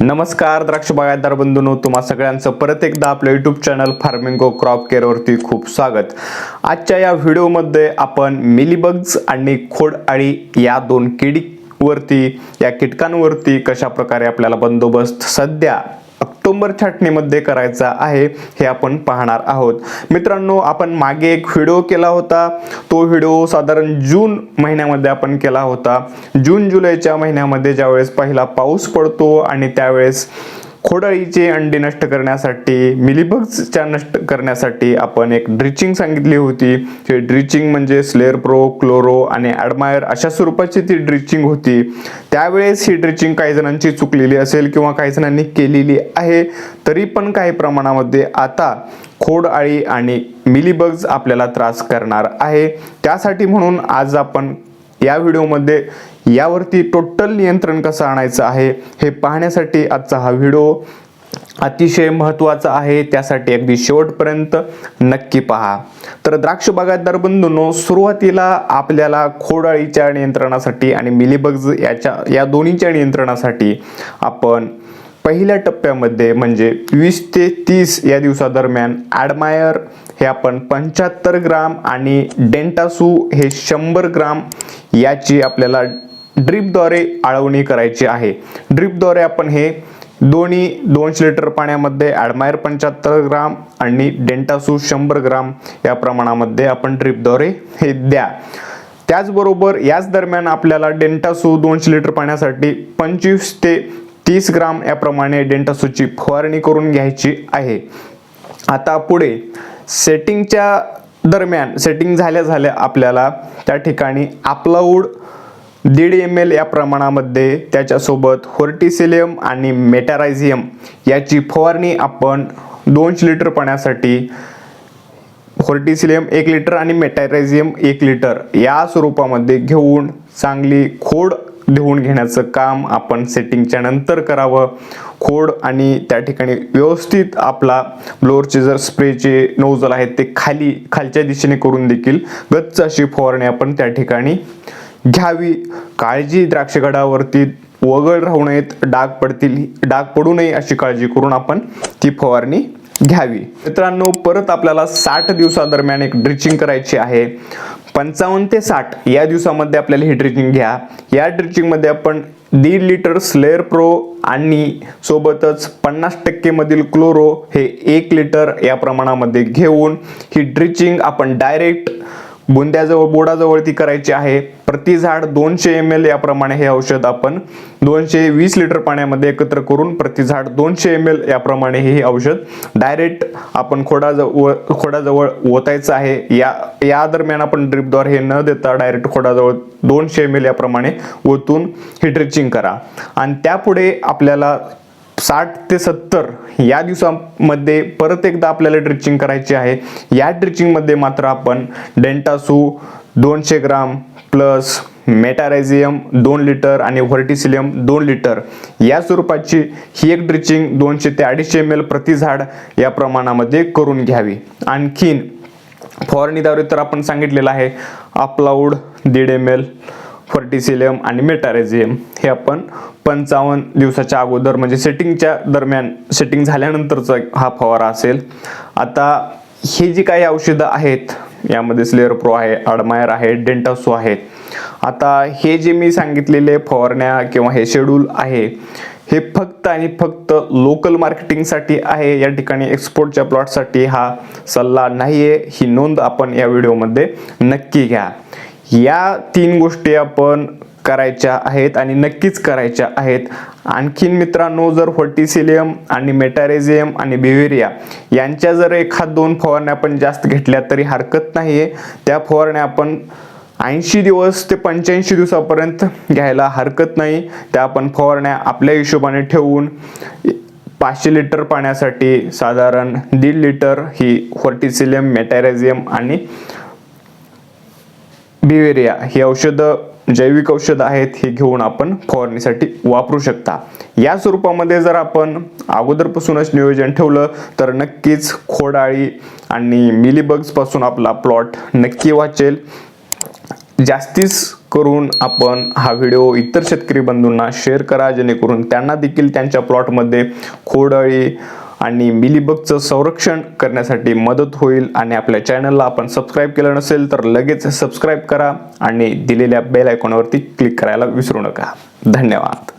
नमस्कार द्राक्ष बागायतदार बंधूंनो तुम्हा सगळ्यांचं परत एकदा आपलं यूट्यूब चॅनल फार्मिंगो क्रॉप केअरवरती खूप स्वागत. आजच्या या व्हिडिओमध्ये आपण मिलीबग्स आणि खोड अळी या दोन किडीवरती या कीटकांवरती कशा प्रकारे आपल्याला बंदोबस्त सध्या ऑक्टोबर छाटणीमध्ये करायचा आहे हे आपण पाहणार आहोत. मित्रांनो आपण मागे एक व्हिडिओ केला होता. तो व्हिडिओ साधारण जून महिन्यामध्ये आपण केला होता. जून जुलैच्या महिन्यामध्ये ज्यावेळेस पहिला पाऊस पडतो आणि त्यावेळेस खोडाळीचे अंडी नष्ट करण्यासाठी मिलीबग्सच्या नष्ट करण्यासाठी आपण एक ड्रिचिंग सांगितली होती. ते ड्रिचिंग म्हणजे स्लेअर प्रो क्लोरो आणि ॲडमायर अशा स्वरूपाची ती ड्रिचिंग होती. त्यावेळेस ही ड्रिचिंग काही जणांची चुकलेली असेल किंवा काही जणांनी केलेली आहे तरी पण काही प्रमाणामध्ये आता खोड आळी आणि मिलीबग्स आपल्याला त्रास करणार आहे. त्यासाठी म्हणून आज आपण या व्हिडिओमध्ये यावरती टोटल नियंत्रण कसं आणायचं आहे हे पाहण्यासाठी आजचा हा व्हिडिओ अतिशय महत्त्वाचा आहे. त्यासाठी अगदी शेवटपर्यंत नक्की पहा. तर द्राक्ष बागायतदार बंधूंनो सुरुवातीला आपल्याला खोडाळीच्या नियंत्रणासाठी आणि मिलीबग्ज याच्या या दोन्हीच्या नियंत्रणासाठी आपण पहिल्या टप्प्यामध्ये म्हणजे वीस ते तीस या दिवसादरम्यान ॲडमायर हे आपण पंच्याहत्तर ग्राम आणि डेंटासू हे शंभर ग्राम याची आपल्याला ड्रीपद्वारे आळवणी करायची आहे. ड्रीपद्वारे आपण हे दोन्ही दोनशे लिटर पाण्यामध्ये ॲडमायर पंच्याहत्तर ग्राम आणि डेंटासू शंभर ग्राम या प्रमाणामध्ये आपण ड्रीपद्वारे हे द्या. त्याचबरोबर याच दरम्यान आपल्याला डेंटासू दोनशे लिटर पाण्यासाठी पंचवीस ते तीस ग्राम याप्रमाणे डेंटासूची फवारणी करून घ्यायची आहे. आता पुढे सेटिंगच्या दरम्यान सेटिंग झाल्या झाल्या आपल्याला त्या ठिकाणी आपलाऊड दीड एम एल या प्रमाणामध्ये त्याच्यासोबत होर्टिसिलियम आणि मेटारायझियम याची फवारणी आपण दोनशे लिटर पाण्यासाठी होर्टिसिलियम एक लिटर आणि मेटारायझियम एक लिटर या स्वरूपामध्ये घेऊन चांगली खोड देऊन घेण्याचं काम आपण सेटिंगच्या नंतर करावं. खोड आणि त्या ठिकाणी व्यवस्थित आपला ब्लोअरचे जर स्प्रेचे नोजल आहेत ते खाली खालच्या दिशेने करून देखील गच्च अशी फवारणी आपण त्या ठिकाणी घ्यावी. काळजी द्राक्षगडावरती वगळ राहू नयेत डाग पडतील डाग पडू नये अशी काळजी करून आपण ती फवारणी घ्यावी. मित्रांनो परत आपल्याला साठ दिवसादरम्यान एक ड्रिचिंग करायची आहे. पंचावन्न ते साठ या दिवसामध्ये आपल्याला ही ड्रिचिंग घ्या. या ड्रिचिंगमध्ये आपण दीड लिटर स्लेअर प्रो आणि सोबतच पन्नास टक्केमधील क्लोरो हे एक लिटर या प्रमाणामध्ये घेऊन ही ड्रिचिंग आपण डायरेक्ट बुंद्याजवळ बोडाजवळ ती करायची आहे. प्रति झाड दोनशे एम एल याप्रमाणे हे औषध आपण दोनशे वीस लिटर पाण्यामध्ये एकत्र करून प्रति झाड दोनशे एम एल याप्रमाणे हे औषध डायरेक्ट आपण खोडाजवळ खोडाजवळ ओतायचं आहे. या या दरम्यान आपण ड्रिपद्वारे हे न देता डायरेक्ट खोडाजवळ दोनशे एम एल याप्रमाणे ओतून ही ड्रिचिंग करा. आणि त्यापुढे आपल्याला साठ ते सत्तर या दिवसामध्ये परत एकदा आपल्याला ड्रिचिंग करायची आहे. या ड्रिचिंगमध्ये मात्र आपण डेंटासू दोनशे ग्राम प्लस मेटारायझियम दोन लिटर आणि व्हर्टिसिलियम दोन लिटर या स्वरूपाची ही एक ड्रिचिंग दोनशे ते अडीचशे एम एल प्रति झाड या प्रमाणामध्ये करून घ्यावी. आणखीन फवारणीद्वारे तर आपण सांगितलेलं आहे अपलाऊड दीड एम एल फर्टिसिलियम आणि मेटारेझियम हे आपण पंचावन्न दिवसाच्या अगोदर म्हणजे सेटिंगच्या दरम्यान सेटिंग झाल्यानंतरचा हा फवारा असेल. आता हे जी काही औषधं आहेत यामध्ये स्लेअर प्रो आहे अडमायर आहे डेंटासो आहेत आता हे जे मी सांगितलेले फवारण्या किंवा हे शेड्यूल आहे हे फक्त आणि फक्त लोकल मार्केटिंगसाठी आहे. या ठिकाणी एक्सपोर्टच्या प्लॉटसाठी हा सल्ला नाही आहे ही नोंद आपण या व्हिडिओमध्ये नक्की घ्या. या तीन गोष्टी आपण करायच्या आहेत आणि नक्कीच करायच्या आहेत. आणखीन मित्रांनो जर व्हर्टिसिलियम आणि मेटारेझियम आणि बिव्हेरिया यांच्या जर एखाद दोन फवारण्या आपण जास्त घेतल्या तरी हरकत नाही आहे त्या फवारण्या आपण ऐंशी दिवस ते पंच्याऐंशी दिवसापर्यंत घ्यायला हरकत नाही. त्या आपण फवारण्या आपल्या हिशोबाने ठेवून पाचशे लिटर पाण्यासाठी साधारण दीड लिटर ही फर्टिसिलियम मेटॅरेझियम आणि बिवेरिया ही औषधं जैविक औषधं आहेत हे घेऊन आपण फवारणीसाठी वापरू शकता. या स्वरूपामध्ये जर आपण अगोदरपासूनच नियोजन ठेवलं तर नक्कीच खोडाळी आणि मिलीबग्सपासून आपला प्लॉट नक्की वाचेल. जास्तीच करून आपण हा व्हिडिओ इतर शेतकरी बंधूंना शेअर करा जेणेकरून त्यांना देखील त्यांच्या प्लॉटमध्ये खोडअळी आणि मिलीबगचं संरक्षण करण्यासाठी मदत होईल आणि आपल्या चॅनलला आपण सबस्क्राईब केलं नसेल तर लगेच सबस्क्राईब करा आणि दिलेल्या बेल आयकॉनवरती क्लिक करायला विसरू नका. धन्यवाद.